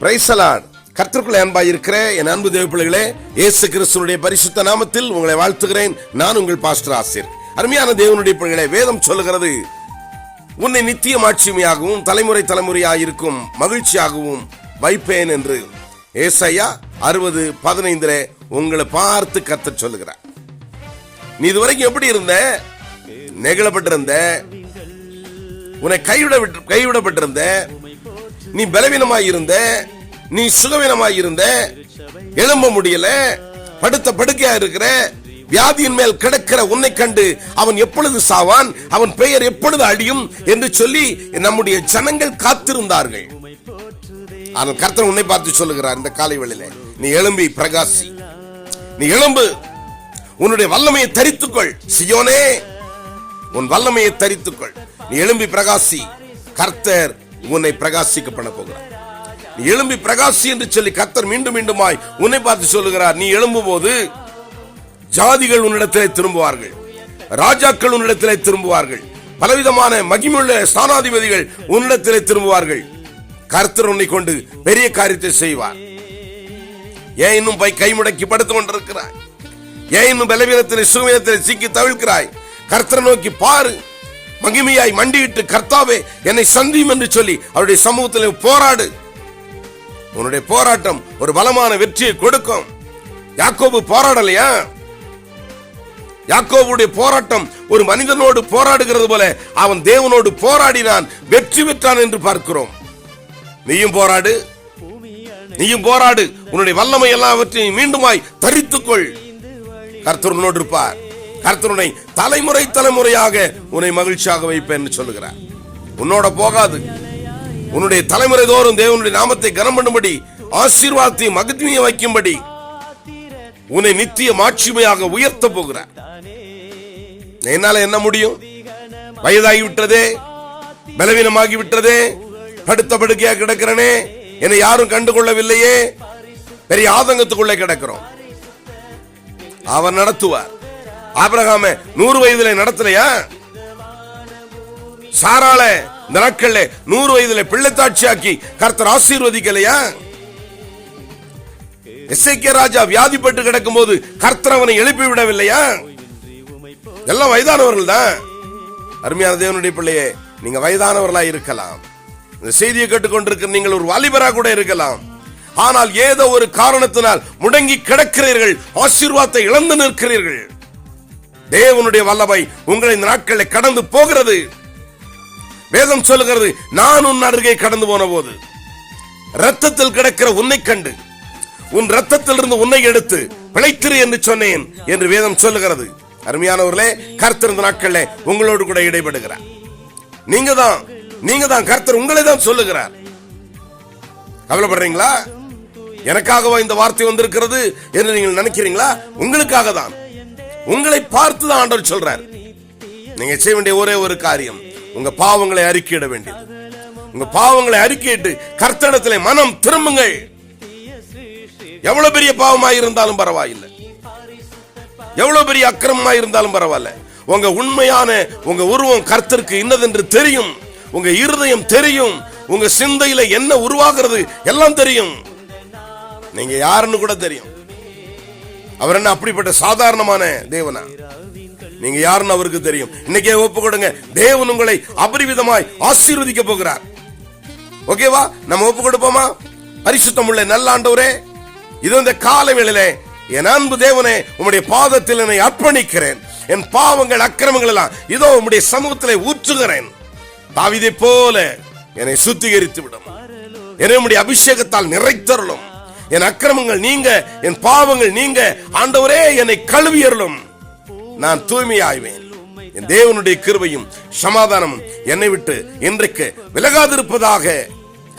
பிரைசலான் கர்த்தருக்குள்ள அன்பாய் இருக்கிற என் அன்பு தேவப்பிள்ளைகளே இயேசு கிறிஸ்துனுடைய பரிசுத்த நாமத்தில் உங்களை வாழ்த்துகிறேன். நான் உங்கள் பாஸ்டர் ஆசிர். அருமையான தேவனுடைய பிள்ளைகளை வேதம் சொல்லுகிறது உன்னை நித்திய மாட்சிமையாகவும் தலைமுறை தலைமுறையாயிருக்கும் மகிழ்ச்சியாகவும் வைப்பேன் என்று. ஏசையா அறுபது பதினைந்துல உங்களை பார்த்து கத்த சொல்லுகிறார். நீ இதுவரைக்கும் எப்படி இருந்த? நெகிழப்பட்டிருந்த. உன்னை கைவிட விட்டு- கைவிடப்பட்டிருந்த. நீ பலவீனமாய் இருந்த நீ சுகவீனமாய் இருந்த எழும்ப முடியல படுத்த படுக்கையா இருக்கிற வியாதியின் மேல் கிடக்கிற உன்னை கண்டு அவன் எப்பொழுது சாவான் அவன் பெயர் எப்பொழுது அழியும் என்று சொல்லி நம்முடைய ஜனங்கள் காத்திருந்தார்கள். ஆனால் கர்த்தர் உன்னை பார்த்து சொல்லுகிறார் இந்த காலை வேளையில நீ எழும்பி பிரகாசி. நீ எழும்பு. உன்னுடைய வல்லமையை தரித்துக்கொள். சியோனே உன் வல்லமையை தரித்துக்கொள். நீ எழும்பி பிரகாசி. கர்த்தர் உன்னை பிரகாசிக்க பண்ண போகிறார். நீ எழும்பி பிரகாசி என்று சொல்லி கத்தர் மீண்டும் மீண்டுமாய் உன்னை பார்த்து சொல்லுகிறார். நீ எழும்பும் போது ஜாதிகள் உன்னிடத்திலே திரும்புவார்கள். ராஜாக்கள் உன்னிடத்திலே திரும்புவார்கள். பலவிதமான மகிமுள்ள ஸ்தானாதிபதிகள் உன்னிடத்திலே திரும்புவார்கள். கர்த்தர் உன்னை கொண்டு பெரிய காரியத்தை செய்வார். ஏன் இன்னும் போய் கைமுடக்கி படுத்து கொண்டிருக்கிறாய் ஏன் இன்னும் பலவீனத்தில் சுகவீனத்தில் சிக்கி தவிழ்க்கிறாய் கர்த்தரை நோக்கி பாரு. மகிமையாய் மண்டியிட்டு கர்த்தாவே என்னை சந்தியும் என்று சொல்லி அவருடைய சமூகத்தில் போராடு. உன்னுடைய போராட்டம் ஒரு பலமான வெற்றியை கொடுக்கும். யாக்கோபு போராடலையா? யாக்கோவுடைய போராட்டம் ஒரு மனிதனோடு போராடுகிறது போல அவன் தேவனோடு போராடினான் வெற்றி பெற்றான் என்று பார்க்கிறோம். நீயும் போராடு. நீயும் போராடு. உன்னுடைய வல்லமை எல்லாவற்றையும் மீண்டுமாய் தரித்துக்கொள். கர்த்தர் உன்னோடு இருப்பார். கர்த்தனுடைய தலைமுறை தலைமுறையாக உன்னை மகிழ்ச்சியாக வைப்பேன் சொல்லுகிறார். உன்னோட போகாது. உன்னுடைய தலைமுறை தோறும் தேவனுடைய நாமத்தை கனம் பண்ணும்படி ஆசீர்வாதத்தை மகிழ்ச்சியை வைக்கும்படி உன்னை நித்திய மாட்சிமையாக உயர்த்த போகிறார். என்னால என்ன முடியும்? வயதாகி விட்டதே பலவீனமாகி விட்டதே படுத்த படுக்கையா கிடக்கிறனே என்னை யாரும் கண்டுகொள்ளவில்லையே பெரிய ஆதங்கத்துக்குள்ளே கிடக்கிறோம். அவர் நடத்துவார். ஆபிரகாம நூறு வயதுல நடத்தலையா சாரால இந்த நாட்கள்ல நூறு வயதுல பிள்ளைத்தாட்சியாக்கி கர்த்தர் ஆசீர்வதிக்கலையா? எஸ்ஐகே ராஜா வியாதிப்பட்டு கிடக்கும் போது கர்த்தர் அவனை எழுப்பி விடவில்லையா எல்லாம் வயதானவர்கள் தான். அருமையான தேவனுடைய பிள்ளையே நீங்க வயதானவர்களா இருக்கலாம். இந்த செய்தியை கேட்டுக்கொண்டிருக்கிற நீங்கள் ஒரு வாலிபரா கூட இருக்கலாம். ஆனால் ஏதோ ஒரு காரணத்தினால் முடங்கி கிடக்கிறீர்கள் ஆசீர்வாதத்தை இழந்து நிற்கிறீர்கள். தேவனுடைய வல்லபை உங்களை இந்த நாட்களில் கடந்து போகிறது. வேதம் சொல்லுகிறது நான் உன் அருகே கடந்து போன போது ரத்தத்தில் கிடக்கிற உன்னை கண்டு உன் ரத்தத்தில் இருந்து உன்னை எடுத்து பிழைத்திரு என்று சொன்னேன் என்று வேதம் சொல்லுகிறது. அருமையானவர்களே கர்த்தர் இந்த உங்களோடு கூட இடைபடுகிறார். நீங்க தான் நீங்க தான் கர்த்தர் உங்களை தான் சொல்லுகிறார். கவலைப்படுறீங்களா? எனக்காகவா இந்த வார்த்தை வந்திருக்கிறது என்று நீங்கள் நினைக்கிறீங்களா? உங்களுக்காக தான் உங்களை பார்த்து தான் ஆண்டவர் சொல்றார். நீங்க செய்ய வேண்டிய ஒரே ஒரு காரியம் உங்க பாவங்களை அறிக்கையிட வேண்டியது. உங்க பாவங்களை அறிக்கையிட்டு கர்த்தடத்திலே மனம் திரும்புங்கள். எவ்வளவு பெரிய பாவமா இருந்தாலும் பரவாயில்லை. எவ்வளவு பெரிய அக்கிரமமா இருந்தாலும் பரவாயில்ல. உங்க உண்மையான உங்க உருவம் கர்த்தருக்கு இன்னதென்று தெரியும். உங்க இருதயம் தெரியும். உங்க சிந்தையில என்ன உருவாகிறது எல்லாம் தெரியும். நீங்க யாருன்னு கூட தெரியும். அவர் என்ன அப்படிப்பட்ட சாதாரணமான தேவனா? நீங்க யாருன்னு அவருக்கு தெரியும். இன்னைக்கே ஒப்பு கொடுங்க. தேவன் உங்களை அபரிவிதமாய் ஆசீர்வதிக்க போகிறார். ஓகேவா நம்ம ஒப்பு கொடுப்போமா? பரிசுத்தம் உள்ள நல்ல ஆண்டவரே இது இந்த கால வேளையிலே என் அன்பு தேவனே உம்முடைய பாதத்தில் என்னை அர்ப்பணிக்கிறேன். என் பாவங்கள் அக்கிரமங்கள் எல்லாம் இதோ உம்முடைய சமூகத்தில் ஊற்றுகிறேன். தாவிதை போல என்னை சுத்திகரித்து விடும் என்னுடைய அபிஷேகத்தால் நிறைத்தருளும். என் அக்கிரமங்கள் நீங்க என் பாவங்கள் நீங்க ஆண்டவரே என்னை கழுவியருளும் நான் தூய்மையாய்வேன். என் தேவனுடைய கிருபையும் சமாதானமும் என்னை விட்டு இன்றைக்கு விலகாதிருப்பதாக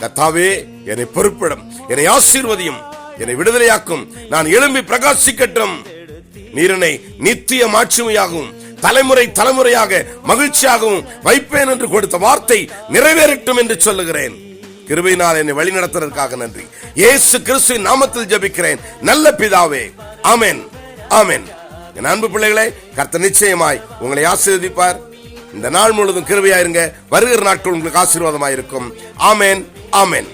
கத்தாவே என்னை பொறுப்பிடும் என்னை ஆசீர்வதியும் என்னை விடுதலையாக்கும். நான் எழும்பி பிரகாசிக்கட்டும். நீரனை நித்திய மாட்சிமையாகவும் தலைமுறை தலைமுறையாக மகிழ்ச்சியாகவும் வைப்பேன் என்று கொடுத்த வார்த்தை நிறைவேறட்டும் என்று சொல்லுகிறேன். கிருபையினால் என்னை வழி நடத்துறதுக்காக நன்றி. ஏசு கிறிஸ்து நாமத்தில் ஜெபிக்கிறேன். நல்ல பிதாவே ஆமென் ஆமென். என் அன்பு பிள்ளைகளே கர்த்த நிச்சயமாய் உங்களை ஆசீர்வதிப்பார். இந்த நாள் முழுவதும் கிருபையாயிருங்க. வருகிற நாட்கள் உங்களுக்கு ஆசீர்வாதமாயிருக்கும். ஆமேன் ஆமேன்.